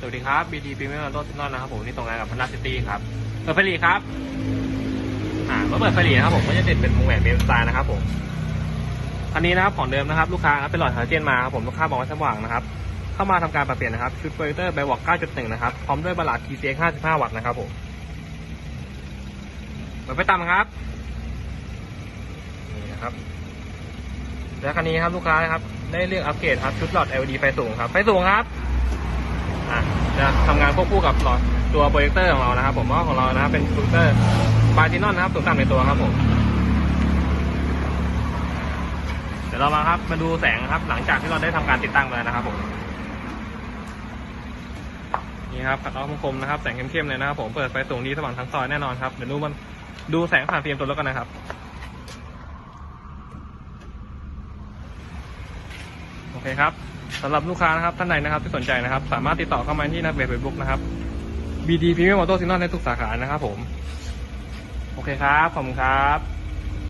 สวัสดีครับ BD Premium Auto Signal นะครับผมนี่ตรงงานกับพนัสซิตี้ครับเปิดไฟหลีครับ อ่าเมื่อเปิดไฟหลีนะครับผมก็จะติดเป็นวงแหวนเบลสไตล์นะครับผมคันนี้นะครับของเดิมนะครับลูกค้าครับเป็นหลอดฮาลเจนมาครับผมลูกค้าบอกว่าสว่างนะครับเข้ามาทำการปรับเปลี่ยนนะครับชุดโปรเจคเตอร์ไบวอก9.1 นะครับพร้อมด้วยบลาด TCX 55 วัตต์นะครับผมเปิดไฟต่ำครับนี่นะครับแล้วคันนี้ครับลูกค้านะครับได้เลือกอัปเกรดครับชุดหลอด LED ไฟสูงครับไฟสูงครับ อะจะทำงานควบคู่กับหลอดตัวโปรเจคเตอร์ของเรานะครับ ผมเพราะของเรานะครับเป็นโปรเจคเตอร์บาร์ตินอนนะครับสูงต่ำในตัวครับผมเดี๋ยวเรามาครับมาดูแสงครับ หลังจากที่เราได้ทำการติดตั้งไปแล้วนะครับผมนี่ครับขัดล้อคมนะครับแสงเข้มๆเลยนะครับ ผมเปิดไฟสูงดีสว่างทั้งซอยแน่นอนครับเดี๋ยวดูมันดูแสงผ่านฟิล์มตัวรถกันนะครับโอเคครับ สำหรับลูกค้านะครับท่านใดนะครับที่สนใจนะครับ สามารถติดต่อเข้ามาที่นักเว็บเฟซบุ๊กนะครับ BD Premium Auto Signal ในทุกสาขานะครับผม โอเคครับ ขอบคุณครับ